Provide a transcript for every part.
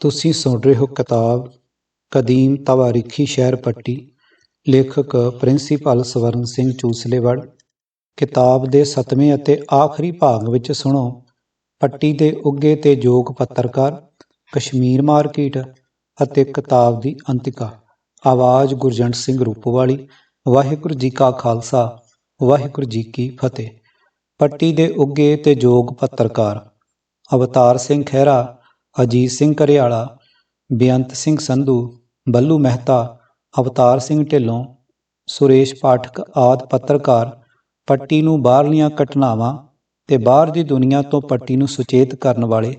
ਤੁਸੀਂ ਸੁਣ ਰਹੇ ਹੋ ਕਿਤਾਬ ਕਦੀਮ ਤਵਾਰੀਖੀ ਸ਼ਹਿਰ ਪੱਟੀ, ਲੇਖਕ ਪ੍ਰਿੰਸੀਪਲ ਸਵਰਨ ਸਿੰਘ ਚੂਸਲੇਵੜ। ਕਿਤਾਬ ਦੇ 7ਵੇਂ ਅਤੇ ਆਖਰੀ ਭਾਗ ਵਿੱਚ ਸੁਣੋ। ਪੱਟੀ ਦੇ ਉੱਗੇ ਤੇ ਯੋਗ ਪੱਤਰਕਾਰ, ਕਸ਼ਮੀਰ ਮਾਰਕੀਟ ਅਤੇ ਕਿਤਾਬ ਦੀ ਅੰਤਿਕਾ। ਆਵਾਜ਼ ਗੁਰਜੰਟ ਸਿੰਘ ਰੂਪਵਾਲੀ, ਵਾਹਿਗੁਰੂ ਜੀ ਕਾ ਖਾਲਸਾ, ਵਾਹਿਗੁਰੂ ਜੀ ਕੀ ਫਤਿਹ। ਪੱਟੀ ਦੇ ਉੱਗੇ ਤੇ ਯੋਗ ਪੱਤਰਕਾਰ, ਅਵਤਾਰ ਸਿੰਘ ਖਹਿਰਾ ਅਜੀਤ ਸਿੰਘ ਕਰਿਆਲਾ ਬੇਅੰਤ ਸਿੰਘ ਸੰਧੂ, ਬੱਲੂ ਮਹਿਤਾ, ਅਵਤਾਰ ਸਿੰਘ ਢਿੱਲੋਂ, ਸੁਰੇਸ਼ ਪਾਠਕ ਆਦ ਪੱਤਰਕਾਰ ਪੱਟੀ ਨੂੰ ਬਾਹਰਲੀਆਂ ਘਟਨਾਵਾਂ ਤੇ ਬਾਹਰ ਦੀ ਦੁਨੀਆ ਤੋਂ ਪੱਟੀ ਨੂੰ ਸੁਚੇਤ ਕਰਨ ਵਾਲੇ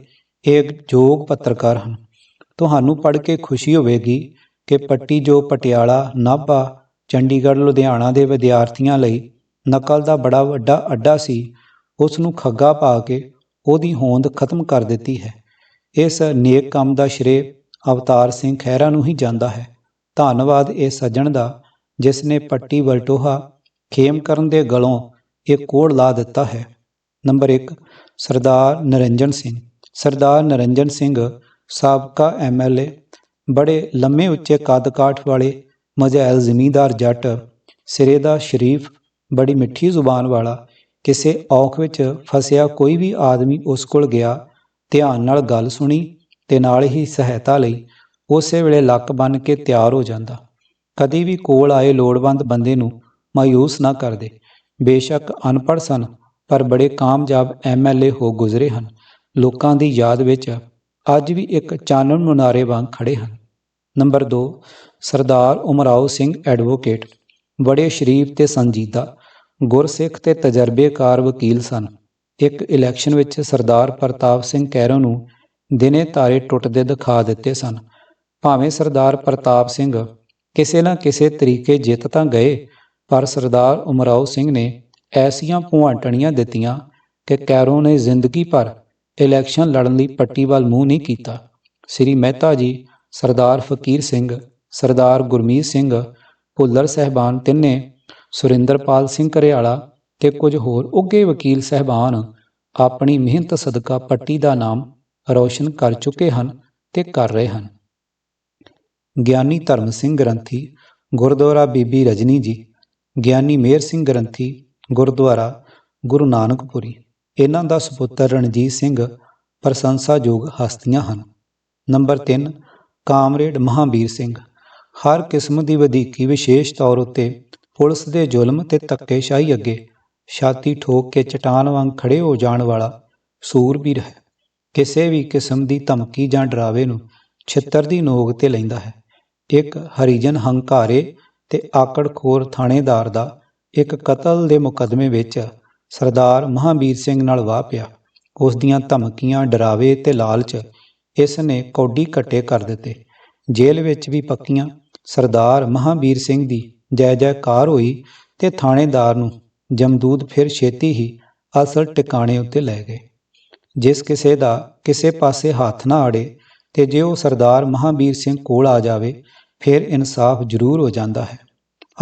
ਇੱਕ ਯੋਗ ਪੱਤਰਕਾਰ ਹਨ। ਤੁਹਾਨੂੰ ਪੜ੍ਹ ਕੇ ਖੁਸ਼ੀ ਹੋਵੇਗੀ ਕਿ ਪੱਟੀ ਜੋ ਪਟਿਆਲਾ, ਨਾਭਾ, ਚੰਡੀਗੜ੍ਹ, ਲੁਧਿਆਣਾ ਦੇ ਵਿਦਿਆਰਥੀਆਂ ਲਈ ਨਕਲ ਦਾ ਬੜਾ ਵੱਡਾ ਅੱਡਾ ਸੀ, ਉਸ ਨੂੰ ਖੱਗਾ ਪਾ ਕੇ ਉਹਦੀ ਹੋਂਦ ਖਤਮ ਕਰ ਦਿੱਤੀ ਹੈ। ਇਸ ਨੇਕ ਕੰਮ ਦਾ ਸ਼੍ਰੇ ਅਵਤਾਰ ਸਿੰਘ ਖਹਿਰਾ ਨੂੰ ਹੀ ਜਾਂਦਾ ਹੈ। ਧੰਨਵਾਦ ਇਹ ਸੱਜਣ ਦਾ, ਜਿਸ ਨੇ ਪੱਟੀ ਵਲਟੋਹਾ ਖੇਮ ਕਰਨ ਦੇ ਗਲੋਂ ਇਹ ਕੋੜ ਲਾ ਦਿੱਤਾ ਹੈ। ਨੰਬਰ 1 ਸਰਦਾਰ ਨਰਿੰਜਨ ਸਿੰਘ। ਸਰਦਾਰ ਨਰਿੰਜਨ ਸਿੰਘ ਸਾਬਕਾ ਐਮਐਲਏ ਬੜੇ ਲੰਮੇ ਉੱਚੇ ਕੱਦ ਕਾਠ ਵਾਲੇ ਮਜੈਲ ਜ਼ਮੀਂਦਾਰ ਜੱਟ, ਸਿਰੇ ਦਾ ਸ਼ਰੀਫ, ਬੜੀ ਮਿੱਠੀ ਜ਼ੁਬਾਨ ਵਾਲਾ, ਕਿਸੇ ਔਖ ਵਿੱਚ ਫਸਿਆ ਕੋਈ ਵੀ ਆਦਮੀ ਉਸ ਕੋਲ ਗਿਆ ਧਿਆਨ ਨਾਲ ਗੱਲ ਸੁਣੀ ਤੇ ਨਾਲ ਹੀ ਸਹਾਇਤਾ ਲਈ ਉਸੇ ਵੇਲੇ ਲੱਕ ਬੰਨ ਕੇ ਤਿਆਰ ਹੋ ਜਾਂਦਾ। ਕਦੀ ਵੀ ਕੋਲ ਆਏ ਲੋੜਵੰਦ ਬੰਦੇ ਨੂੰ ਮਾਯੂਸ ਨਾ ਕਰਦੇ। ਬੇਸ਼ੱਕ ਅਨਪੜ੍ਹ ਸਨ, ਪਰ ਬੜੇ ਕਾਮਯਾਬ ਐਮਐਲਏ ਹੋ ਗੁਜ਼ਰੇ ਹਨ। ਲੋਕਾਂ ਦੀ ਯਾਦ ਵਿੱਚ ਅੱਜ ਵੀ ਇੱਕ ਚਾਨਣ ਮੁਨਾਰੇ ਵਾਂਗ ਖੜੇ ਹਨ। Number 2 Sardar Umrao Singh advocate. ਬੜੇ ਸ਼ਰੀਫ ਤੇ ਸੰਜੀਦਾ, ਗੁਰਸਿੱਖ ਤੇ ਤਜਰਬੇਕਾਰ ਵਕੀਲ ਸਨ। ਇੱਕ ਇਲੈਕਸ਼ਨ ਵਿੱਚ ਸਰਦਾਰ ਪ੍ਰਤਾਪ ਸਿੰਘ ਕੈਰੋ ਨੂੰ ਦਿਨੇ ਤਾਰੇ ਟੁੱਟਦੇ ਦਿਖਾ ਦਿੱਤੇ ਸਨ। ਭਾਵੇਂ ਸਰਦਾਰ ਪ੍ਰਤਾਪ ਸਿੰਘ ਕਿਸੇ ਨਾ ਕਿਸੇ ਤਰੀਕੇ ਜਿੱਤ ਤਾਂ ਗਏ, ਪਰ ਸਰਦਾਰ ਉਮਰਾਓ ਸਿੰਘ ਨੇ ਐਸੀਆਂ ਭੁਆਂਟਣੀਆਂ ਦਿੱਤੀਆਂ ਕਿ ਕੈਰੋ ਨੇ ਜ਼ਿੰਦਗੀ ਭਰ ਇਲੈਕਸ਼ਨ ਲੜਨ ਲਈ ਪੱਟੀ ਵੱਲ ਮੂੰਹ ਨਹੀਂ ਕੀਤਾ। ਸ੍ਰੀ ਮਹਿਤਾ ਜੀ, ਸਰਦਾਰ ਫਕੀਰ ਸਿੰਘ, ਸਰਦਾਰ ਗੁਰਮੀਤ ਸਿੰਘ, ਭੁੱਲਰ ਸਹਿਬਾਨ ਤਿੰਨੇ, ਸੁਰਿੰਦਰਪਾਲ ਸਿੰਘ ਕਰਿਆਲਾ ਤੇ ਕੁਝ ਹੋਰ ਉੱਗੇ ਵਕੀਲ ਸਹਿਬਾਨ ਆਪਣੀ ਮਿਹਨਤ ਸਦਕਾ ਪੱਟੀ ਦਾ ਨਾਮ ਰੌਸ਼ਨ ਕਰ ਚੁੱਕੇ ਹਨ ਤੇ ਕਰ ਰਹੇ ਹਨ। ਗਿਆਨੀ ਧਰਮ ਸਿੰਘ ਗ੍ਰੰਥੀ, ਗੁਰਦੁਆਰਾ ਬੀਬੀ ਰਜਨੀ ਜੀ, ਗਿਆਨੀ ਮੇਰ ਸਿੰਘ ਗ੍ਰੰਥੀ, ਗੁਰਦੁਆਰਾ ਗੁਰੂ ਨਾਨਕਪੁਰੀ। ਇਹਨਾਂ ਦਾ ਸੁਪੁੱਤਰ ਰਣਜੀਤ ਸਿੰਘ ਪ੍ਰਸ਼ੰਸਾਯੋਗ ਹਸਤੀਆਂ ਹਨ। Number 3 comrade Mahabir Singh. ਹਰ ਕਿਸਮ ਦੀ ਵਧੀਕੀ ਵਿਸ਼ੇਸ਼ ਤੌਰ ਉੱਤੇ ਪੁਲਿਸ ਦੇ ਜ਼ੁਲਮ ਤੇ ਧੱਕੇਸ਼ਾਹੀ ਅੱਗੇ ਛਾਤੀ ਠੋਕ ਕੇ ਚਟਾਨ ਵਾਂਗ ਖੜੇ ਹੋ ਜਾਣ ਵਾਲਾ ਸੂਰਬੀਰ ਹੈ ਕਿਸੇ ਵੀ ਕਿਸਮ ਦੀ ਧਮਕੀ ਜਾਂ ਡਰਾਵੇ ਨੂੰ ਛਿੱਤਰ ਦੀ ਨੋਕ ਤੇ ਲੈਂਦਾ ਹੈ। ਇੱਕ ਹਰੀਜਨ ਹੰਕਾਰੇ ਤੇ ਆਕੜਖੋਰ ਥਾਣੇਦਾਰ ਦਾ ਇੱਕ ਕਤਲ ਦੇ ਮੁਕਦਮੇ ਵਿੱਚ ਸਰਦਾਰ ਮਹਾਬੀਰ ਸਿੰਘ ਨਾਲ ਵਾਹ ਪਿਆ। ਉਸ ਦੀਆਂ ਧਮਕੀਆਂ, ਡਰਾਵੇ ਤੇ ਲਾਲਚ ਇਸ ਨੇ ਕੌਡੀ ਘੱਟੇ ਕਰ ਦਿੱਤੇ। ਜੇਲ੍ਹ ਵਿੱਚ ਵੀ ਪੱਕੀਆਂ ਸਰਦਾਰ ਮਹਾਬੀਰ ਸਿੰਘ ਦੀ ਜੈ ਜੈਕਾਰ ਹੋਈ ਤੇ ਥਾਣੇਦਾਰ ਨੂੰ ਜਮਦੂਦ ਫਿਰ ਛੇਤੀ ਹੀ ਅਸਲ ਟਿਕਾਣੇ ਉੱਤੇ ਲੈ ਗਏ। ਜਿਸ ਕਿਸੇ ਦਾ ਕਿਸੇ ਪਾਸੇ ਹੱਥ ਨਾ ਆੜੇ ਤੇ ਜੇ ਉਹ ਸਰਦਾਰ ਮਹਾਬੀਰ ਸਿੰਘ ਕੋਲ ਆ ਜਾਵੇ, ਫਿਰ ਇਨਸਾਫ ਜ਼ਰੂਰ ਹੋ ਜਾਂਦਾ ਹੈ।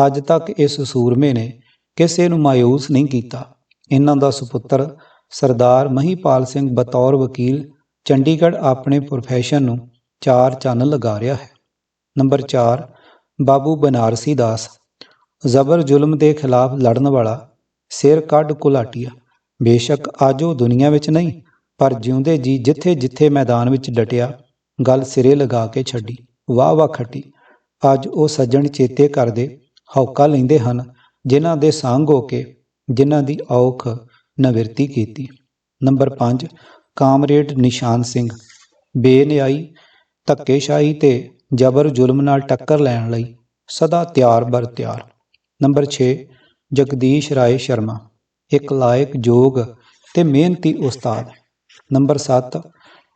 ਅੱਜ ਤੱਕ ਇਸ ਸੂਰਮੇ ਨੇ ਕਿਸੇ ਨੂੰ ਮਾਇੂਸ ਨਹੀਂ ਕੀਤਾ। ਇਹਨਾਂ ਦਾ ਸੁਪੁੱਤਰ ਸਰਦਾਰ ਮਹੀਪਾਲ ਸਿੰਘ ਬਤੌਰ ਵਕੀਲ ਚੰਡੀਗੜ੍ਹ ਆਪਣੇ ਪ੍ਰੋਫੈਸ਼ਨ ਨੂੰ ਚਾਰ ਚੰਨ ਲਗਾ ਰਿਹਾ ਹੈ। ਨੰਬਰ 4 ਬਾਬੂ ਬਨਾਰਸੀ ਦਾਸ। ਜ਼ਬਰ ਜ਼ੁਲਮ ਦੇ ਖਿਲਾਫ ਲੜਨ ਵਾਲਾ ਸਿਰ ਕੱਢ ਕੁਲਾਟੀਆ, ਬੇਸ਼ੱਕ ਅੱਜ ਉਹ ਦੁਨੀਆ ਵਿੱਚ ਨਹੀਂ, ਪਰ ਜਿਉਂਦੇ ਜੀ ਜਿੱਥੇ ਜਿੱਥੇ ਮੈਦਾਨ ਵਿੱਚ ਡਟਿਆ, ਗੱਲ ਸਿਰੇ ਲਗਾ ਕੇ ਛੱਡੀ, ਵਾਹ ਵਾਹ ਖੱਟੀ। ਅੱਜ ਉਹ ਸੱਜਣ ਚੇਤੇ ਕਰਦੇ ਹੌਕਾ ਲੈਂਦੇ ਹਨ, ਜਿਨ੍ਹਾਂ ਦੇ ਸੰਗ ਹੋ ਕੇ, ਜਿਨ੍ਹਾਂ ਦੀ ਔਖ ਨਵਿਰਤੀ ਕੀਤੀ। Number 5 comrade Nishan Singh. ਬੇਨਿਆਈ, ਧੱਕੇਸ਼ਾਹੀ ਤੇ ਜ਼ਬਰ ਜ਼ੁਲਮ ਨਾਲ ਟੱਕਰ ਲੈਣ ਲਈ ਸਦਾ ਤਿਆਰ ਬਰ ਤਿਆਰ। ਨੰਬਰ 6 ਜਗਦੀਸ਼ ਰਾਏ ਸ਼ਰਮਾ, ਇੱਕ ਲਾਇਕ ਯੋਗ ਤੇ ਮਿਹਨਤੀ ਉਸਤਾਦ। ਨੰਬਰ 7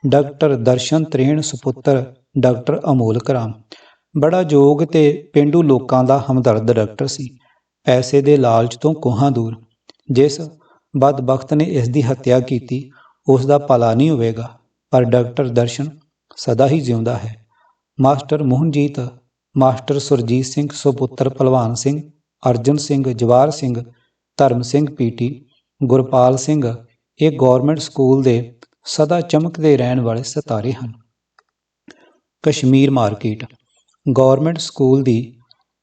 ਡਾਕਟਰ ਦਰਸ਼ਨ ਤ੍ਰੇਣ ਸੁਪੁੱਤਰ, ਡਾਕਟਰ ਅਮੋਲ ਕਰਾਮ। ਬੜਾ ਯੋਗ ਤੇ ਪਿੰਡੂ ਲੋਕਾਂ ਦਾ ਹਮਦਰਦ ਡਾਕਟਰ ਸੀ। ਪੈਸੇ ਦੇ ਲਾਲਚ ਤੋਂ ਕੋਹਾਂ ਦੂਰ। ਜਿਸ ਬਦਬਖਤ ਨੇ ਇਸ ਦੀ ਹੱਤਿਆ ਕੀਤੀ, ਉਸ ਦਾ ਭਲਾ ਨਹੀਂ ਹੋਵੇਗਾ। ਪਰ ਡਾਕਟਰ ਦਰਸ਼ਨ ਸਦਾ ਹੀ ਜਿਉਂਦਾ ਹੈ। ਮਾਸਟਰ ਮੋਹਨਜੀਤ, ਮਾਸਟਰ ਸੁਰਜੀਤ ਸਿੰਘ ਸੁਪੁੱਤਰ ਭਲਵਾਨ ਸਿੰਘ ਅਰਜਨ ਸਿੰਘ ਜਵਾਰ ਸਿੰਘ, ਧਰਮ ਸਿੰਘ ਪੀਟੀ ਗੁਰਪਾਲ ਸਿੰਘ, ਇਹ ਗਵਰਨਮੈਂਟ ਸਕੂਲ ਦੇ ਸਦਾ ਚਮਕਦੇ ਰਹਿਣ ਵਾਲੇ ਸਿਤਾਰੇ ਹਨ। ਕਸ਼ਮੀਰ ਮਾਰਕੀਟ ਗਵਰਨਮੈਂਟ ਸਕੂਲ ਦੀ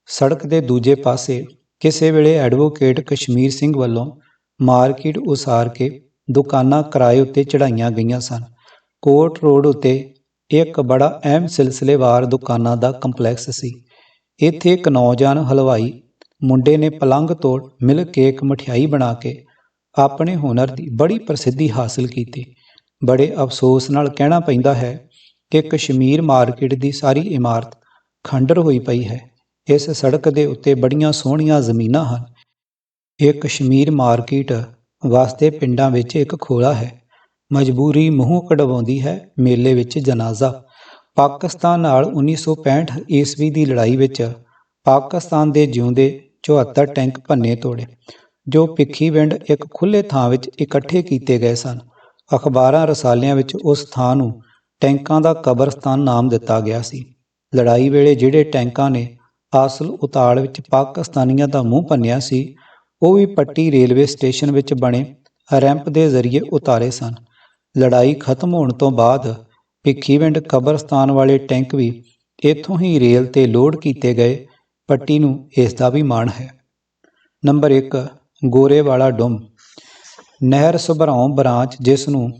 ਸੜਕ ਦੇ ਦੂਜੇ ਪਾਸੇ ਕਿਸੇ ਵੇਲੇ ਐਡਵੋਕੇਟ ਕਸ਼ਮੀਰ ਸਿੰਘ ਵੱਲੋਂ ਮਾਰਕੀਟ ਉਸਾਰ ਕੇ ਦੁਕਾਨਾਂ ਕਿਰਾਏ ਉੱਤੇ ਚੜਾਈਆਂ ਗਈਆਂ ਸਨ। ਕੋਟ ਰੋਡ ਉੱਤੇ ਇੱਕ ਬੜਾ ਅਹਿਮ ਸਿਲਸਿਲੇਵਾਰ ਦੁਕਾਨਾਂ ਦਾ ਕੰਪਲੈਕਸ ਸੀ। ਇੱਥੇ ਇੱਕ ਨੌਜਵਾਨ ਹਲਵਾਈ ਮੁੰਡੇ ਨੇ ਪਲੰਗ ਤੋੜ ਮਿਲਕ ਕੇਕ ਮਠਿਆਈ ਬਣਾ ਕੇ ਆਪਣੇ ਹੁਨਰ ਦੀ ਬੜੀ ਪ੍ਰਸਿੱਧੀ ਹਾਸਲ ਕੀਤੀ। ਬੜੇ ਅਫਸੋਸ ਨਾਲ ਕਹਿਣਾ ਪੈਂਦਾ ਹੈ ਕਿ ਕਸ਼ਮੀਰ ਮਾਰਕੀਟ ਦੀ ਸਾਰੀ ਇਮਾਰਤ ਖੰਡਰ ਹੋਈ ਪਈ ਹੈ। ਇਸ ਸੜਕ ਦੇ ਉੱਤੇ ਬੜੀਆਂ ਸੋਹਣੀਆਂ ਜ਼ਮੀਨਾਂ ਹਨ। ਇਹ ਕਸ਼ਮੀਰ ਮਾਰਕੀਟ ਵਾਸਤੇ ਪਿੰਡਾਂ ਵਿੱਚ ਇੱਕ ਖੋਲਾ ਹੈ। ਮਜਬੂਰੀ ਮੂੰਹ ਕਢਵਾਉਂਦੀ ਹੈ ਮੇਲੇ ਵਿੱਚ ਜਨਾਜ਼ਾ। ਪਾਕਿਸਤਾਨ ਨਾਲ 1965 ਈਸਵੀ ਦੀ ਲੜਾਈ ਵਿੱਚ ਪਾਕਿਸਤਾਨ ਦੇ ਜਿਉਂਦੇ 74 ਟੈਂਕ ਭੰਨੇ ਤੋੜੇ, ਜੋ ਪਿੱਖੀਵਿੰਡ ਇੱਕ ਖੁੱਲੇ ਥਾਂ ਵਿੱਚ ਇਕੱਠੇ ਕੀਤੇ ਗਏ ਸਨ। ਅਖਬਾਰਾਂ ਰਸਾਲਿਆਂ ਵਿੱਚ ਉਸ ਥਾਂ ਨੂੰ ਟੈਂਕਾਂ ਦਾ ਕਬਰਸਤਾਨ ਨਾਮ ਦਿੱਤਾ ਗਿਆ ਸੀ। ਲੜਾਈ ਵੇਲੇ ਜਿਹੜੇ ਟੈਂਕਾਂ ਨੇ ਆਸਲ ਉਤਾਲ ਵਿੱਚ ਪਾਕਿਸਤਾਨੀਆਂ ਦਾ ਮੂੰਹ ਭੰਨਿਆ ਸੀ, ਉਹ ਵੀ ਪੱਟੀ ਰੇਲਵੇ ਸਟੇਸ਼ਨ ਵਿੱਚ ਬਣੇ ਰੈਂਪ ਦੇ ਜ਼ਰੀਏ ਉਤਾਰੇ ਸਨ। ਲੜਾਈ ਖਤਮ ਹੋਣ ਤੋਂ ਬਾਅਦ ਭਿੱਖੀਵਿੰਡ ਕਬਰਸਤਾਨ ਵਾਲੇ ਟੈਂਕ ਵੀ ਇੱਥੋਂ ਹੀ ਰੇਲ ਤੇ ਲੋਡ ਕੀਤੇ ਗਏ ਪੱਟੀ ਨੂੰ ਇਸ ਦਾ ਵੀ ਮਾਣ ਹੈ। ਨੰਬਰ 1 ਗੋਰੇ ਵਾਲਾ ਡੁੰਮ। ਨਹਿਰ ਸੁਭਰਾਉਂ ਬ੍ਰਾਂਚ, ਜਿਸ ਨੂੰ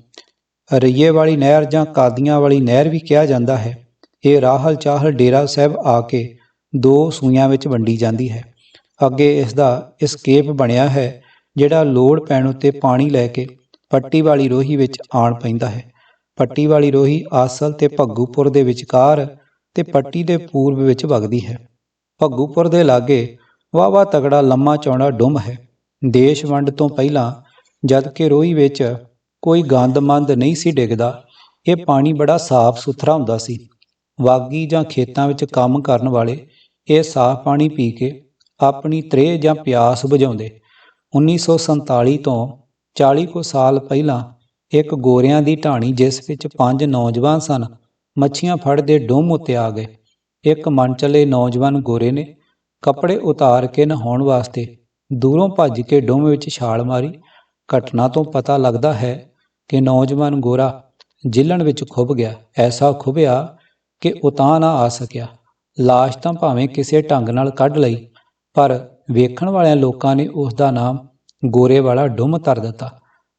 ਰਈਏ ਵਾਲੀ ਨਹਿਰ ਜਾਂ ਕਾਦੀਆਂ ਵਾਲੀ ਨਹਿਰ ਵੀ ਕਿਹਾ ਜਾਂਦਾ ਹੈ, ਇਹ ਰਾਹਲ ਚਾਹਲ ਡੇਰਾ ਸਾਹਿਬ ਆ ਕੇ ਦੋ ਸੂਈਆਂ ਵਿੱਚ ਵੰਡੀ ਜਾਂਦੀ ਹੈ। ਅੱਗੇ ਇਸ ਦਾ ਇਸਕੇਪ ਬਣਿਆ ਹੈ, ਜਿਹੜਾ ਲੋੜ ਪੈਣ ਉੱਤੇ ਪਾਣੀ ਲੈ ਕੇ ਪੱਟੀ ਵਾਲੀ ਰੋਹੀ ਵਿੱਚ ਆਣ ਪੈਂਦਾ ਹੈ। ਪੱਟੀ ਵਾਲੀ ਰੋਹੀ ਆਸਲ ਤੇ ਭੱਗੂਪੁਰ ਦੇ ਵਿਚਕਾਰ ਤੇ ਪੱਟੀ ਦੇ ਪੂਰਬ ਵਿੱਚ ਵਗਦੀ ਹੈ। ਭੱਗੂਪੁਰ ਦੇ ਲਾਗੇ ਵਾਵਾ ਤਗੜਾ ਲੰਮਾ ਚੌੜਾ ਡੁੰਮ ਹੈ। ਦੇਸ਼ ਵੰਡ ਤੋਂ ਪਹਿਲਾਂ ਜਦ ਕਿ ਰੋਹੀ ਵਿੱਚ ਕੋਈ ਗੰਦਮੰਦ ਨਹੀਂ ਸੀ ਡਿੱਗਦਾ, ਇਹ ਪਾਣੀ ਬੜਾ ਸਾਫ਼ ਸੁਥਰਾ ਹੁੰਦਾ ਸੀ। ਵਾਗੀ ਜਾਂ ਖੇਤਾਂ ਵਿੱਚ ਕੰਮ ਕਰਨ ਵਾਲੇ ਇਹ ਸਾਫ਼ ਪਾਣੀ ਪੀ ਕੇ ਆਪਣੀ ਤ੍ਰੇਹ ਜਾਂ ਪਿਆਸ ਬੁਝਾਉਂਦੇ। 1947 ਤੋਂ 40 ਕੁ ਸਾਲ ਪਹਿਲਾਂ ਇੱਕ ਗੋਰਿਆਂ ਦੀ ਢਾਣੀ ਜਿਸ ਵਿੱਚ ਪੰਜ ਨੌਜਵਾਨ ਸਨ, ਮੱਛੀਆਂ ਫੜਦੇ ਡੁੰਮ ਉੱਤੇ ਆ ਗਏ। ਇੱਕ ਮਨਚਲੇ ਨੌਜਵਾਨ ਗੋਰੇ ਨੇ ਕੱਪੜੇ ਉਤਾਰ ਕੇ ਨਹਾਉਣ ਵਾਸਤੇ ਦੂਰੋਂ ਭੱਜ ਕੇ ਡੁੰਮ ਵਿੱਚ ਛਾਲ ਮਾਰੀ। ਘਟਨਾ ਤੋਂ ਪਤਾ ਲੱਗਦਾ ਹੈ ਕਿ ਨੌਜਵਾਨ ਗੋਰਾ ਜਿਲਣ ਵਿੱਚ ਖੁੱਭ ਗਿਆ। ਐਸਾ ਖੁੱਭਿਆ ਕਿ ਉਤਾਂ ਨਾ ਆ ਸਕਿਆ। ਲਾਸ਼ ਤਾਂ ਭਾਵੇਂ ਕਿਸੇ ਢੰਗ ਨਾਲ ਕੱਢ ਲਈ, ਪਰ ਵੇਖਣ ਵਾਲਿਆਂ ਲੋਕਾਂ ਨੇ ਉਸ ਦਾ ਨਾਮ ਗੋਰੇ ਵਾਲਾ ਡੁੰਮ ਧਰ ਦਿੱਤਾ।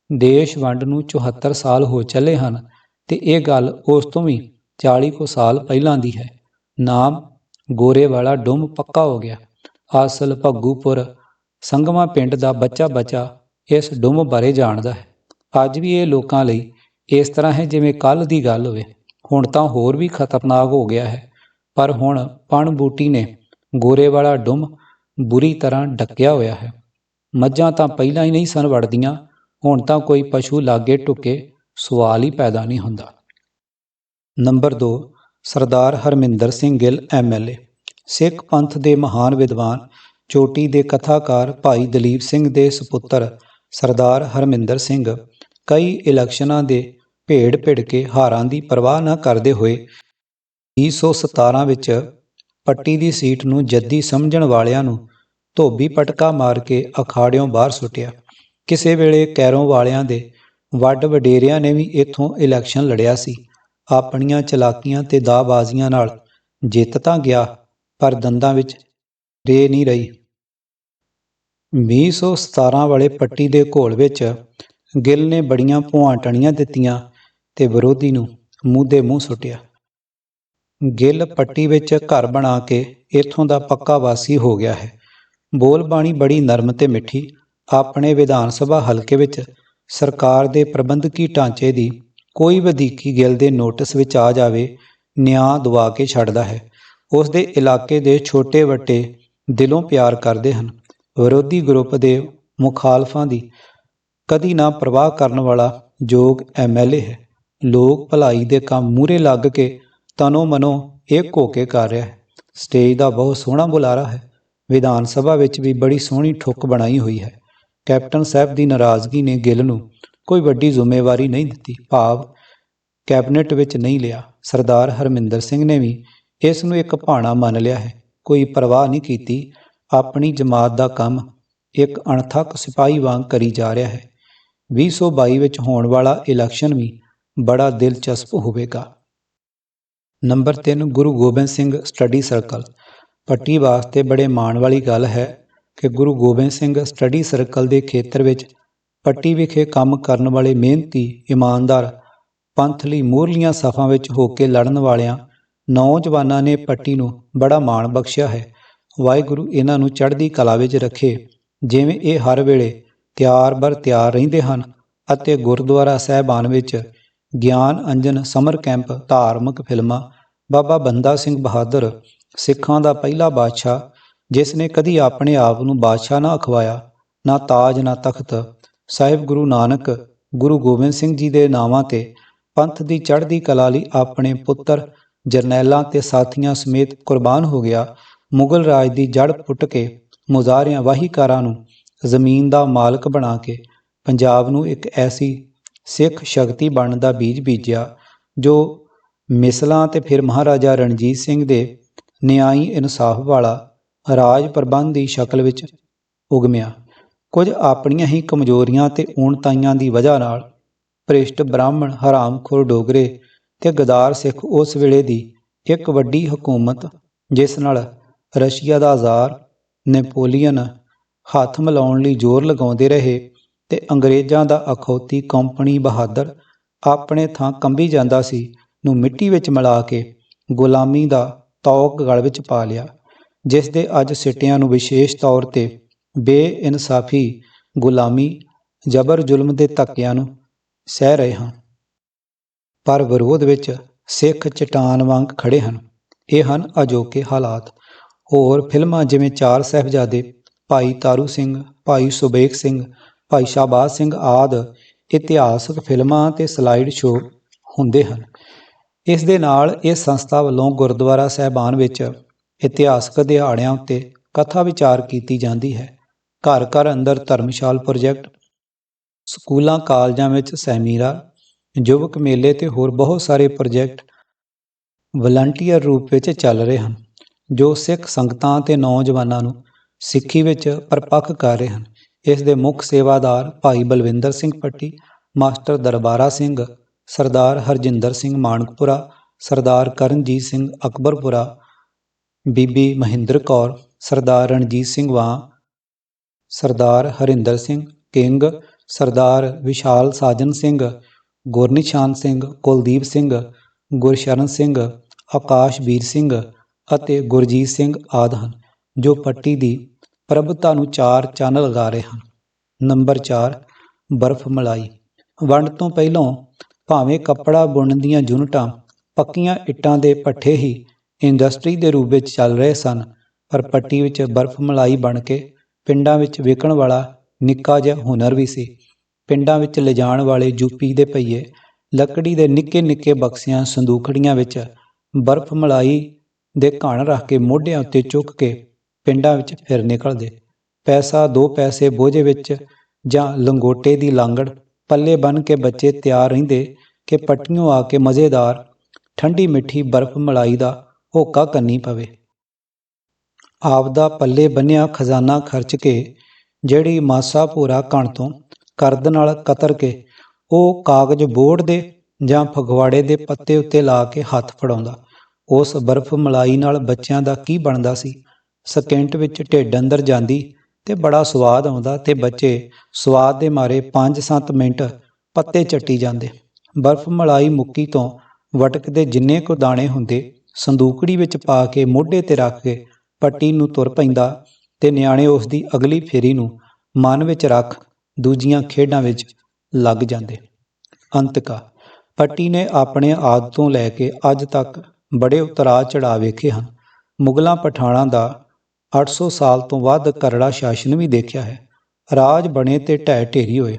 ਦੇਸ਼ ਵੰਡ ਨੂੰ 74 ਸਾਲ ਹੋ ਚੱਲੇ ਹਨ ਤੇ ਇਹ ਗੱਲ ਉਸ ਤੋਂ ਵੀ 40 ਕੁ ਸਾਲ ਪਹਿਲਾਂ ਦੀ ਹੈ। ਨਾਮ ਗੋਰੇ ਵਾਲਾ ਡੁੰਮ ਪੱਕਾ ਹੋ ਗਿਆ। ਆਸਲ ਭੱਗੂਪੁਰ ਸੰਗਮਾ ਪਿੰਡ ਦਾ ਬੱਚਾ ਬੱਚਾ ਇਸ ਡੁੰਮ ਬਾਰੇ ਜਾਣਦਾ ਹੈ। ਅੱਜ ਵੀ ਇਹ ਲੋਕਾਂ ਲਈ ਇਸ ਤਰ੍ਹਾਂ ਹੈ ਜਿਵੇਂ ਕੱਲ ਦੀ ਗੱਲ ਹੋਵੇ। ਹੁਣ ਤਾਂ ਹੋਰ ਵੀ ਖਤਰਨਾਕ ਹੋ ਗਿਆ ਹੈ। ਪਰ ਹੁਣ ਪਣ ਬੂਟੀ ਨੇ ਗੋਰੇ ਵਾਲਾ ਡੁੰਮ ਬੁਰੀ ਤਰ੍ਹਾਂ ਡੱਕਿਆ ਹੋਇਆ ਹੈ। ਮੱਝਾਂ ਤਾਂ ਪਹਿਲਾਂ ਹੀ ਨਹੀਂ ਸਨ ਵੜਦੀਆਂ, ਹੁਣ ਤਾਂ ਕੋਈ ਪਸ਼ੂ ਲਾਗੇ ਟੁਕੇ ਸਵਾਲ ਹੀ ਪੈਦਾ ਨਹੀਂ ਹੁੰਦਾ। ਨੰਬਰ 2 ਸਰਦਾਰ ਹਰਮਿੰਦਰ ਸਿੰਘ ਗਿੱਲ ਐਮਐਲਏ ਸਿੱਖ ਪੰਥ ਦੇ ਮਹਾਨ ਵਿਦਵਾਨ, ਚੋਟੀ ਦੇ ਕਥਾਕਾਰ ਭਾਈ ਦਲੀਪ ਸਿੰਘ ਦੇ ਸੁਪੁੱਤਰ ਸਰਦਾਰ ਹਰਮਿੰਦਰ ਸਿੰਘ, ਕਈ ਇਲੈਕਸ਼ਨਾਂ ਦੇ ਭੇੜ ਭਿੜ ਕੇ ਹਾਰਾਂ ਦੀ ਪਰਵਾਹ ਨਾ ਕਰਦੇ ਹੋਏ 1917 ਵਿੱਚ ਪੱਟੀ ਦੀ ਸੀਟ ਨੂੰ ਜੱਦੀ ਸਮਝਣ ਵਾਲਿਆਂ ਨੂੰ ਧੋਬੀ ਪਟਕਾ ਮਾਰ ਕੇ ਅਖਾੜਿਓਂ ਬਾਹਰ ਸੁੱਟਿਆ। ਕਿਸੇ ਵੇਲੇ ਕੈਰੋਂ ਵਾਲਿਆਂ ਦੇ ਵੱਡ ਵਡੇਰਿਆਂ ਨੇ ਵੀ ਇੱਥੋਂ ਇਲੈਕਸ਼ਨ ਲੜਿਆ ਸੀ। ਆਪਣੀਆਂ ਚਲਾਕੀਆਂ ਤੇ ਦਾਅਬਾਜ਼ੀਆਂ ਨਾਲ ਜਿੱਤ ਤਾਂ ਗਿਆ, ਪਰ ਦੰਦਾਂ ਵਿੱਚ ਰੇ ਨਹੀਂ ਰਹੀ। 1917 ਵਾਲੇ ਪੱਟੀ ਦੇ ਘੋਲ ਵਿੱਚ ਗਿੱਲ ਨੇ ਬੜੀਆਂ ਭੁਆਂ ਟਣੀਆਂ ਦਿੱਤੀਆਂ ਤੇ ਵਿਰੋਧੀ ਨੂੰ ਮੂੰਹ ਦੇ ਮੂੰਹ ਸੁੱਟਿਆ। ਗਿੱਲ ਪੱਟੀ ਵਿੱਚ ਘਰ ਬਣਾ ਕੇ ਇੱਥੋਂ ਦਾ ਪੱਕਾ ਵਾਸੀ ਹੋ ਗਿਆ ਹੈ। ਬੋਲ ਬਾਣੀ ਬੜੀ ਨਰਮ ਤੇ ਮਿੱਠੀ, ਆਪਣੇ ਵਿਧਾਨ ਸਭਾ ਹਲਕੇ ਵਿੱਚ ਸਰਕਾਰ ਦੇ ਪ੍ਰਬੰਧਕੀ ਢਾਂਚੇ ਦੀ ਕੋਈ ਵਧੀਕੀ ਗਿੱਲ ਦੇ ਨੋਟਿਸ ਵਿੱਚ ਆ ਜਾਵੇ, ਨਿਆਂ ਦਵਾ ਕੇ ਛੱਡਦਾ ਹੈ। ਉਸ ਦੇ ਇਲਾਕੇ ਦੇ ਛੋਟੇ ਵੱਟੇ ਦਿਲੋਂ ਪਿਆਰ ਕਰਦੇ ਹਨ। ਵਿਰੋਧੀ ਗਰੁੱਪ ਦੇ ਮੁਖਾਲਫਾਂ ਦੀ ਕਦੀ ਨਾ ਪ੍ਰਵਾਹ ਕਰਨ ਵਾਲਾ ਯੋਗ ਐਮਐਲਏ ਹੈ। ਲੋਕ ਭਲਾਈ ਦੇ ਕੰਮ ਮੂਰੇ ਲੱਗ ਕੇ ਤਨੋ ਮਨੋ ਇੱਕ ਹੋ ਕੇ ਕਰ ਰਿਹਾ ਹੈ। ਸਟੇਜ ਦਾ ਬਹੁਤ ਸੋਹਣਾ ਬੁਲਾਰਾ ਹੈ। ਵਿਧਾਨ ਸਭਾ ਵਿੱਚ ਵੀ ਬੜੀ ਸੋਹਣੀ ਠੁੱਕ ਬਣਾਈ ਹੋਈ ਹੈ। ਕੈਪਟਨ ਸਾਹਿਬ ਦੀ ਨਾਰਾਜ਼ਗੀ ਨੇ ਗਿੱਲ ਨੂੰ ਕੋਈ ਵੱਡੀ ਜ਼ਿੰਮੇਵਾਰੀ ਨਹੀਂ ਦਿੱਤੀ। ਭਾਵ ਕੈਬਨਿਟ ਵਿੱਚ ਨਹੀਂ ਲਿਆ। ਸਰਦਾਰ ਹਰਮਿੰਦਰ ਸਿੰਘ ਨੇ ਵੀ ਇਸ ਨੂੰ ਇੱਕ ਭਾਣਾ ਮੰਨ ਲਿਆ ਹੈ। ਕੋਈ ਪਰਵਾਹ ਨਹੀਂ ਕੀਤੀ। ਆਪਣੀ ਜਮਾਤ ਦਾ ਕੰਮ ਇੱਕ ਅਣਥੱਕ ਸਿਪਾਹੀ ਵਾਂਗ ਕਰੀ ਜਾ ਰਿਹਾ ਹੈ। 2022 ਵਿੱਚ ਹੋਣ ਵਾਲਾ ਇਲੈਕਸ਼ਨ ਵੀ ਬੜਾ ਦਿਲਚਸਪ ਹੋਵੇਗਾ। Number 3 Guru Gobind Singh study circle. Patti ਵਾਸਤੇ ਬੜੇ ਮਾਣ ਵਾਲੀ ਗੱਲ ਹੈ ਕਿ ਗੁਰੂ ਗੋਬਿੰਦ ਸਿੰਘ ਸਟੱਡੀ ਸਰਕਲ ਦੇ ਖੇਤਰ ਵਿੱਚ ਪੱਟੀ ਵਿਖੇ ਕੰਮ ਕਰਨ ਵਾਲੇ ਮਿਹਨਤੀ, ਇਮਾਨਦਾਰ ਪੰਥ ਲਈ ਮੂਹਰਲੀਆਂ ਸਫਾਂ ਵਿੱਚ ਹੋ ਕੇ ਲੜਨ ਵਾਲਿਆਂ ਨੌਜਵਾਨਾਂ ਨੇ ਪੱਟੀ ਨੂੰ ਬੜਾ ਮਾਣ ਬਖਸ਼ਿਆ ਹੈ। ਵਾਹਿਗੁਰੂ ਇਹਨਾਂ ਨੂੰ ਚੜ੍ਹਦੀ ਕਲਾ ਵਿੱਚ ਰੱਖੇ, ਜਿਵੇਂ ਇਹ ਹਰ ਵੇਲੇ ਤਿਆਰ ਬਰ ਤਿਆਰ ਰਹਿੰਦੇ ਹਨ ਅਤੇ ਗੁਰਦੁਆਰਾ ਸਾਹਿਬਾਨ ਵਿੱਚ ਗਿਆਨ ਅੰਜਨ ਸਮਰ ਕੈਂਪ ਧਾਰਮਿਕ ਫਿਲਮਾਂ, ਬਾਬਾ ਬੰਦਾ ਸਿੰਘ ਬਹਾਦਰ, ਸਿੱਖਾਂ ਦਾ ਪਹਿਲਾ ਬਾਦਸ਼ਾਹ, ਜਿਸ ਨੇ ਕਦੀ ਆਪਣੇ ਆਪ ਨੂੰ ਬਾਦਸ਼ਾਹ ਨਾ ਅਖਵਾਇਆ, ਨਾ ਤਾਜ ਨਾ ਤਖਤ ਸਾਹਿਬ ਗੁਰੂ ਨਾਨਕ, ਗੁਰੂ ਗੋਬਿੰਦ ਸਿੰਘ ਜੀ ਦੇ ਨਾਵਾਂ ਤੇ ਪੰਥ ਦੀ ਚੜ੍ਹਦੀ ਕਲਾ ਲਈ ਆਪਣੇ ਪੁੱਤਰ, ਜਰਨੈਲਾਂ ਤੇ ਸਾਥੀਆਂ ਸਮੇਤ ਕੁਰਬਾਨ ਹੋ ਗਿਆ, ਮੁਗਲ ਰਾਜ ਦੀ ਜੜ ਪੁੱਟ ਕੇ ਮੁਜ਼ਾਰਿਆਂ ਵਾਹੀਕਾਰਾਂ ਨੂੰ ਜ਼ਮੀਨ ਦਾ ਮਾਲਕ ਬਣਾ ਕੇ ਪੰਜਾਬ ਨੂੰ ਇੱਕ ਐਸੀ ਸਿੱਖ ਸ਼ਕਤੀ ਬਣਨ ਦਾ ਬੀਜ ਬੀਜਿਆ, ਜੋ ਮਿਸਲਾਂ ਤੇ ਫਿਰ ਮਹਾਰਾਜਾ ਰਣਜੀਤ ਸਿੰਘ ਦੇ ਨਿਆਈ ਇਨਸਾਫ ਵਾਲਾ ਰਾਜ ਪ੍ਰਬੰਧ ਦੀ ਸ਼ਕਲ ਵਿੱਚ ਉਗਮਿਆ। ਕੁਝ ਆਪਣੀਆਂ ਹੀ ਕਮਜ਼ੋਰੀਆਂ ਤੇ ਊਣਤਾਈਆਂ ਦੀ ਵਜ੍ਹਾ ਨਾਲ ਭ੍ਰਿਸ਼ਟ ਬ੍ਰਾਹਮਣ ਹਰਾਮਖੋਰ ਡੋਗਰੇ ਤੇ ਗਦਾਰ ਸਿੱਖ ਉਸ ਵੇਲੇ ਦੀ ਇੱਕ ਵੱਡੀ ਹਕੂਮਤ, ਜਿਸ ਨਾਲ ਰਸ਼ੀਆ ਦਾ ਜ਼ਾਰ ਨੈਪੋਲੀਅਨ ਹੱਥ ਮਿਲਾਉਣ ਲਈ ਜ਼ੋਰ ਲਗਾਉਂਦੇ ਰਹੇ ਤੇ ਅੰਗਰੇਜ਼ਾਂ ਦਾ ਅਖੌਤੀ ਕੰਪਨੀ ਬਹਾਦਰ ਆਪਣੇ ਥਾਂ ਕੰਬੀ ਜਾਂਦਾ ਸੀ ਨੂੰ ਮਿੱਟੀ ਵਿੱਚ ਮਿਲਾ ਕੇ ਗੁਲਾਮੀ ਦਾ ਤੌਕ ਗਲ ਵਿੱਚ ਪਾ ਲਿਆ, ਜਿਸ ਦੇ ਅੱਜ ਸਿੱਟਿਆਂ ਨੂੰ ਵਿਸ਼ੇਸ਼ ਤੌਰ ਤੇ ਬੇਇਨਸਾਫੀ ਗੁਲਾਮੀ ਜ਼ਬਰ ਜ਼ੁਲਮ ਦੇ ਧੱਕਿਆਂ ਨੂੰ ਸਹਿ ਰਹੇ ਹਾਂ। ਪਰ ਵਿਰੋਧ ਵਿੱਚ ਸਿੱਖ ਚਟਾਨ ਵਾਂਗ ਖੜੇ ਹਨ। ਇਹ ਹਨ ਅਜੋਕੇ ਹਾਲਾਤ। ਹੋਰ ਫਿਲਮਾਂ ਜਿਵੇਂ ਚਾਰ ਸਾਹਿਬਜ਼ਾਦੇ, ਭਾਈ ਤਾਰੂ ਸਿੰਘ, ਭਾਈ ਸੁਬੇਕ ਸਿੰਘ, ਭਾਈ ਸ਼ਾਬਾਜ਼ ਸਿੰਘ ਆਦ ਇਤਿਹਾਸਕ ਫਿਲਮਾਂ ਤੇ ਸਲਾਈਡ ਸ਼ੋਅ ਹੁੰਦੇ ਹਨ। ਇਸ ਦੇ ਨਾਲ ਇਹ ਸੰਸਥਾ ਵੱਲੋਂ ਗੁਰਦੁਆਰਾ ਸਾਹਿਬਾਨ ਵਿੱਚ ਇਤਿਹਾਸਕ ਦਿਹਾੜਿਆਂ ਉੱਤੇ ਕਥਾ ਵਿਚਾਰ ਕੀਤੀ ਜਾਂਦੀ ਹੈ। ਘਰ ਘਰ ਅੰਦਰ ਧਰਮਸ਼ਾਲ ਪ੍ਰੋਜੈਕਟ, ਸਕੂਲਾਂ, ਕਾਲਜਾਂ ਵਿੱਚ ਸੈਮੀਨਾਰ, ਯੁਵਕ ਮੇਲੇ ਤੇ ਹੋਰ ਬਹੁਤ ਸਾਰੇ ਪ੍ਰੋਜੈਕਟ ਵਲੰਟੀਅਰ ਰੂਪ ਵਿੱਚ ਚੱਲ ਰਹੇ ਹਨ, ਜੋ ਸਿੱਖ ਸੰਗਤਾਂ ਤੇ ਨੌਜਵਾਨਾਂ ਨੂੰ ਸਿੱਖੀ ਵਿੱਚ ਪਰਪੱਕ ਕਰ ਰਹੇ ਹਨ। ਇਸ ਦੇ ਮੁੱਖ ਸੇਵਾਦਾਰ ਭਾਈ ਬਲਵਿੰਦਰ ਸਿੰਘ ਪੱਟੀ ਮਾਸਟਰ ਦਰਬਾਰਾ ਸਿੰਘ, ਸਰਦਾਰ ਹਰਜਿੰਦਰ ਸਿੰਘ ਮਾਨਕਪੁਰਾ, ਸਰਦਾਰ ਕਰਨਜੀਤ ਸਿੰਘ ਅਕਬਰਪੁਰਾ, ਬੀਬੀ ਮਹਿੰਦਰ ਕੌਰ, ਸਰਦਾਰ ਰਣਜੀਤ ਸਿੰਘ ਵਾਂ ਸਰਦਾਰ ਹਰਿੰਦਰ ਸਿੰਘ ਕਿੰਗ, ਸਰਦਾਰ ਵਿਸ਼ਾਲ ਸਾਜਨ ਸਿੰਘ, ਗੁਰਨਿਸ਼ਾਨ ਸਿੰਘ, ਕੁਲਦੀਪ ਸਿੰਘ, ਗੁਰਸ਼ਰਨ ਸਿੰਘ, ਆਕਾਸ਼ਵੀਰ ਸਿੰਘ ਅਤੇ ਗੁਰਜੀਤ ਸਿੰਘ ਆਦਿ ਹਨ, ਜੋ ਪੱਟੀ ਦੀ ਪ੍ਰਭਤਾ ਨੂੰ ਚਾਰ ਚੰਨ ਲਗਾ ਰਹੇ ਹਨ। ਨੰਬਰ 4 ਬਰਫ਼ ਮਲਾਈ। ਵੰਡ ਤੋਂ ਪਹਿਲਾਂ ਭਾਵੇਂ ਕੱਪੜਾ ਬੁਣਨ ਦੀਆਂ ਯੂਨਿਟਾਂ ਪੱਕੀਆਂ ਇੱਟਾਂ ਦੇ ਪੱਠੇ ਹੀ ਇੰਡਸਟਰੀ ਦੇ ਰੂਪ ਵਿੱਚ ਚੱਲ ਰਹੇ ਸਨ, ਪਰ ਪੱਟੀ ਵਿੱਚ ਬਰਫ਼ ਮਲਾਈ ਬਣ ਕੇ ਪਿੰਡਾਂ ਵਿੱਚ ਵਿਕਣ ਵਾਲਾ ਨਿੱਕਾ ਜਿਹਾ ਹੁਨਰ ਵੀ ਸੀ। ਪਿੰਡਾਂ ਵਿੱਚ ਲਿਜਾਣ ਵਾਲੇ ਯੂਪੀ ਦੇ ਪਈਏ ਲੱਕੜੀ ਦੇ ਨਿੱਕੇ ਨਿੱਕੇ ਬਕਸਿਆਂ, ਸੰਦੂਖੜੀਆਂ ਵਿੱਚ ਬਰਫ਼ ਮਲਾਈ ਦੇ ਘਣ ਰੱਖ ਕੇ ਮੋਢਿਆਂ ਉੱਤੇ ਚੁੱਕ ਕੇ ਪਿੰਡਾਂ ਵਿੱਚ ਫਿਰ ਨਿਕਲਦੇ। ਪੈਸਾ ਦੋ ਪੈਸੇ ਬੋਝੇ ਵਿੱਚ ਜਾਂ ਲੰਗੋਟੇ ਦੀ ਲਾਂਗੜ, ਪੱਲੇ ਬੰਨ ਕੇ ਬੱਚੇ ਤਿਆਰ ਰਹਿੰਦੇ ਕਿ ਪੱਟੀਆਂ ਆ ਕੇ ਮਜ਼ੇਦਾਰ ਠੰਡੀ ਮਿੱਠੀ ਬਰਫ਼ ਮਲਾਈ ਦਾ ਹੋਕਾ ਕੰਨੀ ਪਵੇ। ਆਪਦਾ ਪੱਲੇ ਬੰਨਿਆ ਖਜ਼ਾਨਾ ਖਰਚ ਕੇ, ਜਿਹੜੀ ਮਾਸਾ ਭੂਰਾ ਕਣ ਤੋਂ ਕਰਦ ਨਾਲ ਕਤਰ ਕੇ, ਉਹ ਕਾਗਜ਼ ਬੋਰਡ ਦੇ ਜਾਂ ਫਗਵਾੜੇ ਦੇ ਪੱਤੇ ਉੱਤੇ ਲਾ ਕੇ ਹੱਥ ਫੜਾਉਂਦਾ। ਉਸ ਬਰਫ਼ ਮਲਾਈ ਨਾਲ ਬੱਚਿਆਂ ਦਾ ਕੀ ਬਣਦਾ ਸੀ? ਸਕਿੰਟ ਵਿੱਚ ਢਿੱਡ ਅੰਦਰ ਜਾਂਦੀ ਤੇ ਬੜਾ ਸਵਾਦ ਆਉਂਦਾ ਤੇ ਬੱਚੇ ਸਵਾਦ ਦੇ ਮਾਰੇ 5-7 ਮਿੰਟ ਪੱਤੇ ਚੱਟੀ ਜਾਂਦੇ। ਬਰਫ਼ ਮਲਾਈ ਮੁੱਕੀ ਤੋਂ ਵਟਕਦੇ ਜਿੰਨੇ ਕੋ ਦਾਣੇ ਹੁੰਦੇ, ਸੰਦੂਕੜੀ ਵਿੱਚ ਪਾ ਕੇ ਮੋਢੇ ਤੇ ਰੱਖ ਕੇ ਪੱਟੀ ਨੂੰ ਤੁਰ ਪੈਂਦਾ ਤੇ ਨਿਆਣੇ ਉਸ ਦੀ ਅਗਲੀ ਫੇਰੀ ਨੂੰ ਮਨ ਵਿੱਚ ਰੱਖ ਦੂਜੀਆਂ ਖੇਡਾਂ ਵਿੱਚ ਲੱਗ ਜਾਂਦੇ। ਅੰਤਕਾ, ਪੱਟੀ ਨੇ ਆਪਣੇ ਆਦ ਤੋਂ ਲੈ ਕੇ ਅੱਜ ਤੱਕ ਬੜੇ ਉਤਰਾਅ ਚੜਾਅ ਵੇਖੇ ਹਨ। ਮੁਗਲਾਂ ਪਠਾਣਾਂ ਦਾ 800 ਸਾਲ ਤੋਂ ਵੱਧ ਕਰੜਾ ਸ਼ਾਸਨ ਵੀ ਦੇਖਿਆ ਹੈ। ਰਾਜ ਬਣੇ ਤੇ ਢਹਿ ਢੇਰੀ ਹੋਏ।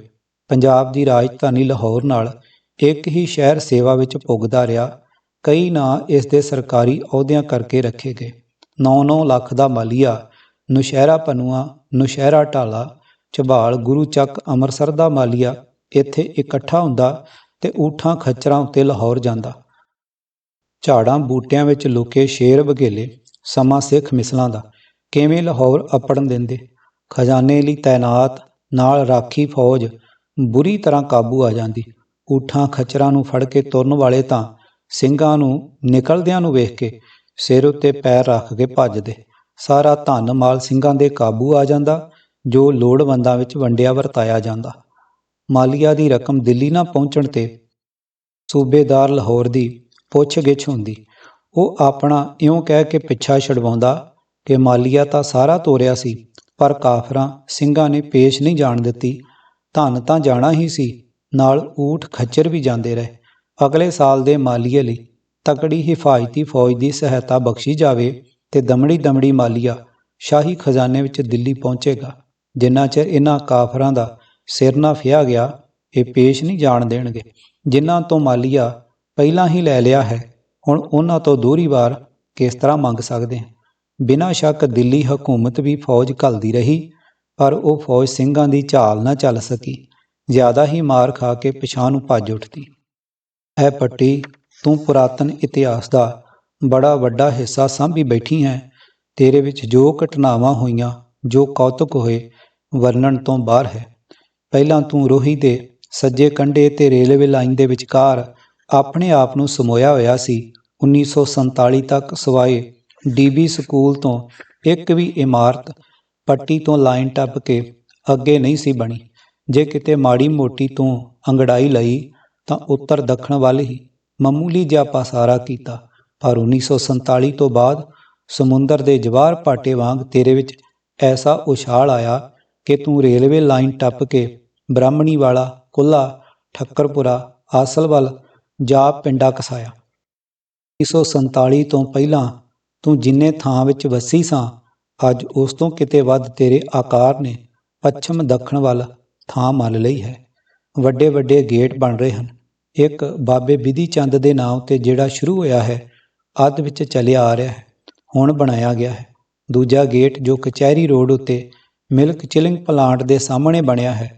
ਪੰਜਾਬ ਦੀ ਰਾਜਧਾਨੀ ਲਾਹੌਰ ਨਾਲ ਇੱਕ ਹੀ ਸ਼ਹਿਰ ਸੇਵਾ ਵਿੱਚ ਪੁੱਗਦਾ ਰਿਹਾ। ਕਈ ਨਾਂ ਇਸ ਦੇ ਸਰਕਾਰੀ ਅਹੁਦਿਆਂ ਕਰਕੇ ਰੱਖੇ ਗਏ। 9-9 ਲੱਖ ਦਾ ਮਾਲੀਆ, ਨੁਸ਼ਹਿਰਾ ਪਨੂਆ, ਨੁਸ਼ਹਿਰਾ ਢਾਲਾ ਝਬਾਲ ਗੁਰੂ ਚੱਕ ਅੰਮ੍ਰਿਤਸਰ ਦਾ ਮਾਲੀਆ, ਇੱਥੇ ਇਕੱਠਾ ਹੁੰਦਾ ਤੇ ਊਠਾਂ ਖੱਚਰਾਂ ਉੱਤੇ ਲਾਹੌਰ ਜਾਂਦਾ। ਝਾੜਾਂ ਬੂਟਿਆਂ ਵਿੱਚ ਲੁਕੇ ਸ਼ੇਰ ਬਘੇਲੇ ਸਮਾਂ ਸਿੱਖ ਮਿਸਲਾਂ ਦਾ। ਕਿਵੇਂ ਲਾਹੌਰ ਅਪੜਨ ਦਿੰਦੇ? ਖਜ਼ਾਨੇ ਲਈ ਤਾਇਨਾਤ, ਨਾਲ ਰਾਖੀ ਫੌਜ, ਬੁਰੀ ਤਰ੍ਹਾਂ ਕਾਬੂ ਆ ਜਾਂਦੀ। ਊਠਾਂ ਖੱਚਰਾਂ ਨੂੰ ਫੜ ਕੇ ਤੁਰਨ ਵਾਲੇ ਤਾਂ ਸਿੰਘਾਂ ਨੂੰ, ਨਿਕਲਦਿਆਂ ਨੂੰ ਵੇਖ ਕੇ ਸਿਰ ਉੱਤੇ ਪੈਰ ਰੱਖ ਕੇ ਭੱਜਦੇ ਸਾਰਾ ਧਨ ਮਾਲ ਸਿੰਘਾਂ ਦੇ ਕਾਬੂ ਆ ਜਾਂਦਾ, ਜੋ ਲੋੜਵੰਦਾਂ ਵਿੱਚ ਵੰਡਿਆ ਵਰਤਾਇਆ ਜਾਂਦਾ। ਮਾਲੀਆ ਦੀ ਰਕਮ ਦਿੱਲੀ ਨਾ ਪਹੁੰਚਣ ਤੇ ਸੂਬੇਦਾਰ ਲਾਹੌਰ ਦੀ ਪੁੱਛਗਿੱਛ ਹੁੰਦੀ। ਉਹ ਆਪਣਾ ਇਉਂ ਕਹਿ ਕੇ ਪਿੱਛਾ ਛਡਵਾਉਂਦਾ ਕਿ ਮਾਲੀਆ ਤਾਂ ਸਾਰਾ ਤੋਰਿਆ ਸੀ, ਪਰ ਕਾਫਰਾਂ ਸਿੰਘਾਂ ਨੇ ਪੇਸ਼ ਨਹੀਂ ਜਾਣ ਦਿੱਤੀ। ਧਨ ਤਾਂ ਜਾਣਾ ਹੀ ਸੀ, ਨਾਲ ਊਠ ਖੱਚਰ ਵੀ ਜਾਂਦੇ ਰਹੇ। ਅਗਲੇ ਸਾਲ ਦੇ ਮਾਲੀਏ ਲਈ ਤਕੜੀ ਹਿਫਾਜ਼ਤੀ ਫੌਜ ਦੀ ਸਹਾਇਤਾ ਬਖਸ਼ੀ ਜਾਵੇ ਤੇ ਦਮੜੀ ਦਮੜੀ ਮਾਲੀਆ ਸ਼ਾਹੀ ਖਜ਼ਾਨੇ ਵਿੱਚ ਦਿੱਲੀ ਪਹੁੰਚੇਗਾ, ਜਿੰਨਾ ਚਿਰ ਇਹਨਾਂ ਕਾਫਰਾਂ ਦਾ ਸਿਰ ਨਾ ਫਿਆ ਗਿਆ, ਇਹ ਪੇਸ਼ ਨਹੀਂ ਜਾਣ ਦੇਣਗੇ। ਜਿਨ੍ਹਾਂ ਤੋਂ ਮਾਲੀਆ ਪਹਿਲਾਂ ਹੀ ਲੈ ਲਿਆ ਹੈ, ਹੁਣ ਉਹਨਾਂ ਤੋਂ ਦੋਹਰੀ ਵਾਰ ਕਿਸ ਤਰ੍ਹਾਂ ਮੰਗ ਸਕਦੇ ਹਾਂ ਬਿਨਾਂ ਸ਼ੱਕ ਦਿੱਲੀ ਹਕੂਮਤ ਵੀ ਫੌਜ ਘੱਲਦੀ ਰਹੀ, ਪਰ ਉਹ ਫੌਜ ਸਿੰਘਾਂ ਦੀ ਝਾਲ ਨਾ ਚੱਲ ਸਕੀ, ਜ਼ਿਆਦਾ ਹੀ ਮਾਰ ਖਾ ਕੇ ਪਛਾਣ ਨੂੰ ਭੱਜ ਉੱਠਦੀ। ਇਹ ਪੱਟੀ ਤੂੰ ਪੁਰਾਤਨ ਇਤਿਹਾਸ ਦਾ ਬੜਾ ਵੱਡਾ ਹਿੱਸਾ ਸਾਂਭੀ ਬੈਠੀ ਹੈ। ਤੇਰੇ ਵਿੱਚ ਜੋ ਘਟਨਾਵਾਂ ਹੋਈਆਂ, ਜੋ ਕੌਤਕ ਹੋਏ, ਵਰਣਨ ਤੋਂ ਬਾਹਰ ਹੈ। ਪਹਿਲਾਂ ਤੂੰ ਰੋਹੀ ਦੇ ਸੱਜੇ ਕੰਢੇ ਤੇ ਰੇਲਵੇ ਲਾਈਨ ਦੇ ਵਿਚਕਾਰ ਆਪਣੇ ਆਪ ਨੂੰ ਸਮੋਇਆ ਹੋਇਆ ਸੀ। 1947 ਤੱਕ ਸਵਾਏ ਡੀਬੀ ਸਕੂਲ ਤੋਂ ਇੱਕ ਵੀ ਇਮਾਰਤ ਪੱਟੀ ਤੋਂ ਲਾਈਨ ਟੱਪ ਕੇ ਅੱਗੇ ਨਹੀਂ ਸੀ ਬਣੀ। ਜੇ ਕਿਤੇ ਮਾੜੀ ਮੋਟੀ ਤੋਂ ਅੰਗੜਾਈ ਲਈ ਤਾਂ ਉੱਤਰ ਦੱਖਣ ਵੱਲ ਹੀ। ਮਾਮੂਲੀ ਜਿਹਾ ਪਾਸਾਰਾ ਕੀਤਾ, ਪਰ 1947 ਤੋਂ ਬਾਅਦ ਸਮੁੰਦਰ ਦੇ ਜਵਾਰ ਪਾਟੇ ਵਾਂਗ ਤੇਰੇ ਵਿੱਚ ਐਸਾ ਉਛਾਲ ਆਇਆ ਕਿ ਤੂੰ ਰੇਲਵੇ ਲਾਈਨ ਟੱਪ ਕੇ ਬ੍ਰਾਹਮਣੀ ਵਾਲਾ, ਕੁੱਲਾ, ਠੱਕਰਪੁਰਾ, ਆਸਲ ਵੱਲ ਜਾ ਪਿੰਡਾ ਕਸਾਇਆ। 1947 ਤੋਂ ਪਹਿਲਾਂ ਤੂੰ ਜਿੰਨੇ ਥਾਂ ਵਿੱਚ ਵਸੀ ਸਾਂ, ਅੱਜ ਉਸ ਤੋਂ ਕਿਤੇ ਵੱਧ ਤੇਰੇ ਆਕਾਰ ਨੇ ਪੱਛਮ ਦੱਖਣ ਵੱਲ ਥਾਂ ਮੰਨ ਲਈ ਹੈ। ਵੱਡੇ ਵੱਡੇ ਗੇਟ ਬਣ ਰਹੇ ਹਨ। ਇੱਕ ਬਾਬੇ ਬਿਧੀ ਚੰਦ ਦੇ ਨਾਂ 'ਤੇ ਜਿਹੜਾ ਸ਼ੁਰੂ ਹੋਇਆ ਹੈ, ਅੱਧ ਵਿੱਚ ਚੱਲਿਆ ਆ ਰਿਹਾ ਹੈ, ਹੁਣ ਬਣਾਇਆ ਗਿਆ ਹੈ। ਦੂਜਾ ਗੇਟ ਜੋ ਕਚਹਿਰੀ ਰੋਡ ਉੱਤੇ ਮਿਲਕ ਚਿਲਿੰਗ ਪਲਾਂਟ ਦੇ ਸਾਹਮਣੇ ਬਣਿਆ ਹੈ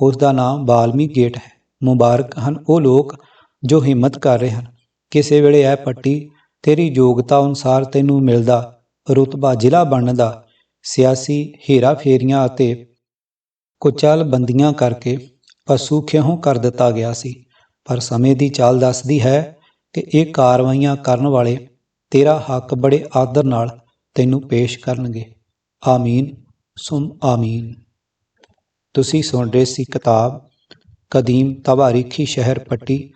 ਉਸ ਦਾ ਨਾਮ ਬਾਲਮੀ ਗੇਟ ਹੈ। ਮੁਬਾਰਕ ਹਨ ਉਹ ਲੋਕ ਜੋ ਹਿੰਮਤ ਕਰ ਰਹੇ ਹਨ। ਕਿਸੇ ਵੇਲੇ ਇਹ ਪੱਟੀ ਤੇਰੀ ਯੋਗਤਾ ਅਨੁਸਾਰ ਤੈਨੂੰ ਮਿਲਦਾ, ਰੁਤਬਾ ਜ਼ਿਲ੍ਹਾ ਬਣਨ ਦਾ ਸਿਆਸੀ ਹੇਰਾ ਫੇਰੀਆਂ ਅਤੇ ਕੁਚਲ ਬੰਦੀਆਂ ਕਰਕੇ ਪਸ਼ੂ ਖਿਹੋਂ ਕਰ ਦਿੱਤਾ ਗਿਆ ਸੀ। ਪਰ ਸਮੇਂ ਦੀ ਚਾਲ ਦੱਸਦੀ ਹੈ ਕਿ ਇਹ ਕਾਰਵਾਈਆਂ ਕਰਨ ਵਾਲੇ ਤੇਰਾ ਹੱਕ ਬੜੇ ਆਦਰ ਨਾਲ ਤੈਨੂੰ ਪੇਸ਼ ਕਰਨਗੇ। ਆਮੀਨ। ਸੁਮ ਆਮੀਨ। ਤੁਸੀਂ ਸੁਣ ਰਹੇ ਸੀ ਕਿਤਾਬ ਕਦੀਮ ਤਵਾਰੀਖੀ ਸ਼ਹਿਰ ਪੱਟੀ,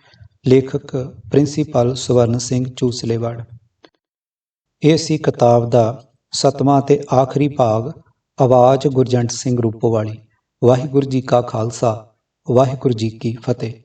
ਲੇਖਕ ਪ੍ਰਿੰਸੀਪਲ ਸਵਰਨ ਸਿੰਘ ਚੂਸਲੇਵੜ। ਇਹ ਸੀ ਕਿਤਾਬ ਦਾ ਸਤਵਾਂ ਤੇ ਆਖਰੀ ਭਾਗ, ਆਵਾਜ਼ ਗੁਰਜੰਟ ਸਿੰਘ ਰੂਪੋਵਾਲੀ। ਵਾਹਿਗੁਰੂ ਜੀ ਕਾ ਖਾਲਸਾ, ਵਾਹਿਗੁਰੂ ਜੀ ਕੀ ਫਤਿਹ।